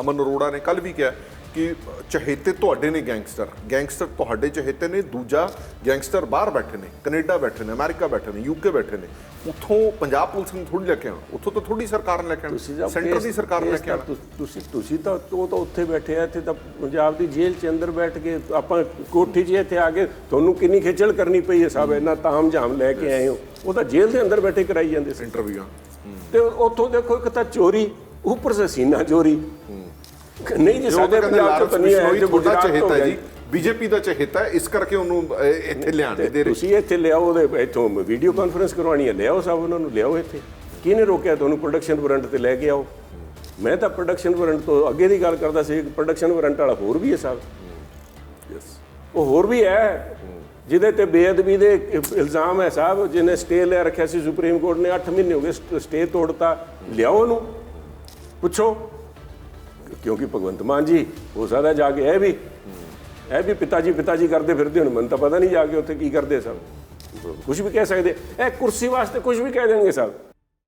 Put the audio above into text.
ਅਮਨ ਅਰੋੜਾ ਨੇ ਕੱਲ ਵੀ ਕਿਹਾ ਕਿ ਚਹੇਤੇ ਤੁਹਾਡੇ ਨੇ ਗੈਂਗਸਟਰ। ਗੈਂਗਸਟਰ ਤੁਹਾਡੇ ਚਹੇਤੇ ਨੇ ਦੂਜਾ ਗੈਂਗਸਟਰ ਬਾਹਰ ਬੈਠੇ ਨੇ ਕੈਨੇਡਾ ਬੈਠੇ ਨੇ ਅਮਰੀਕਾ ਬੈਠੇ ਨੇ ਯੂਕੇ ਬੈਠੇ ਨੇ। ਉੱਥੋਂ ਪੰਜਾਬ ਪੁਲਿਸ ਨੂੰ ਥੋੜੀ ਲੈ ਕੇ ਆਉਣਾ ਉੱਥੋਂ ਤਾਂ ਥੋੜੀ ਸਰਕਾਰ ਨੇ ਲੈ ਕੇ ਆਉਣਾ ਸੈਂਟਰ ਦੀ ਸਰਕਾਰ ਨੇ ਲੈ ਕੇ ਆਉਣਾ। ਤੁਸੀਂ ਤੁਸੀਂ ਤਾਂ ਉਹ ਤਾਂ ਉੱਥੇ ਬੈਠੇ ਆ ਇੱਥੇ ਤਾਂ ਪੰਜਾਬ ਦੀ ਜੇਲ੍ਹ 'ਚ ਅੰਦਰ ਬੈਠ ਕੇ ਆਪਾਂ ਕੋਠੀ 'ਚ ਇੱਥੇ ਆ ਕੇ ਤੁਹਾਨੂੰ ਕਿੰਨੀ ਖੇਚਲ ਕਰਨੀ ਪਈ ਹੈ ਸਾਹਿਬ ਇੰਨਾ ਤਾਮ ਝਾਮ ਲੈ ਕੇ ਆਏ ਹੋ। ਉਹ ਤਾਂ ਜੇਲ੍ਹ ਦੇ ਅੰਦਰ ਬੈਠੇ ਕਰਾਈ ਜਾਂਦੇ ਸੀ। ਇੰਟਰਵਿਊਆਂ ਤੇ ਉੱਥੋਂ ਦੇਖੋ ਇੱਕ ਤਾਂ ਚੋਰੀ ਉੱਪਰ ਸੇ ਸੀਨਾ ਚੋਰੀ। ਨਹੀਂ ਜੀ ਸਾਡੇ ਪੰਜਾਬ 'ਚ ਨਹੀਂ ਹੈ ਜੋ ਗੁਜਰਾਤ ਚਹੇਤਾ ਜੀ। ਬੀਜੇਪੀ ਦਾ ਚਹੇਤਾ ਇਸ ਕਰਕੇ ਉਹਨੂੰ ਇੱਥੇ ਲਿਆਣੇ ਦੇ ਰਹੇ ਤੁਸੀਂ ਇੱਥੇ ਲਿਆਓ ਉਹਦੇ ਇੱਥੋਂ ਵੀਡੀਓ ਕਾਨਫਰੰਸ ਕਰਵਾਉਣੀ ਹੈ ਲਿਆਓ ਸਭ ਉਹਨਾਂ ਨੂੰ ਲਿਆਓ ਇੱਥੇ। ਕਿਹਨੇ ਰੋਕਿਆ ਤੁਹਾਨੂੰ ਪ੍ਰੋਡਕਸ਼ਨ ਵਾਰੰਟ ਤੇ ਲੈ ਕੇ ਆਓ? ਮੈਂ ਤਾਂ ਪ੍ਰੋਡਕਸ਼ਨ ਵਾਰੰਟ ਤੋਂ ਅੱਗੇ ਦੀ ਗੱਲ ਕਰਦਾ ਸੀ ਪ੍ਰੋਡਕਸ਼ਨ ਵਾਰੰਟ ਵਾਲਾ ਹੋਰ ਵੀ ਹੈ ਸਾਹਿਬ ਯੈਸ ਉਹ ਹੋਰ ਵੀ ਹੈ। ਜਿਹਦੇ ਤੇ ਬੇਅਦਬੀ ਦੇ ਇਲਜ਼ਾਮ ਹੈ ਸਾਹਿਬ ਜਿਹਨੇ ਸਟੇ ਲੈ ਰੱਖਿਆ ਸੀ ਸੁਪਰੀਮ ਕੋਰਟ ਨੇ 8 ਮਹੀਨੇ ਹੋ ਗਏ ਸਟੇ ਤੋੜਤਾ। ਲਿਆਓ ਉਹਨੂੰ। ਪੁੱਛੋ। ਕਿਉਂਕਿ ਭਗਵੰਤ ਮਾਨ ਜੀ, ਹੋ ਸਕਦਾ ਜਾ ਕੇ ਇਹ ਵੀ ਇਹ ਵੀ ਪਿਤਾ ਜੀ ਪਿਤਾ ਜੀ ਕਰਦੇ ਫਿਰਦੇ ਹੁਣ, ਮੈਨੂੰ ਤਾਂ ਪਤਾ ਨਹੀਂ ਜਾ ਕੇ ਉੱਥੇ ਕੀ ਕਰਦੇ ਸਭ ਕੁਝ ਵੀ ਕਹਿ ਸਕਦੇ। ਇਹ ਕੁਰਸੀ ਵਾਸਤੇ ਕੁਝ ਵੀ ਕਹਿ ਦੇਣਗੇ ਸਭ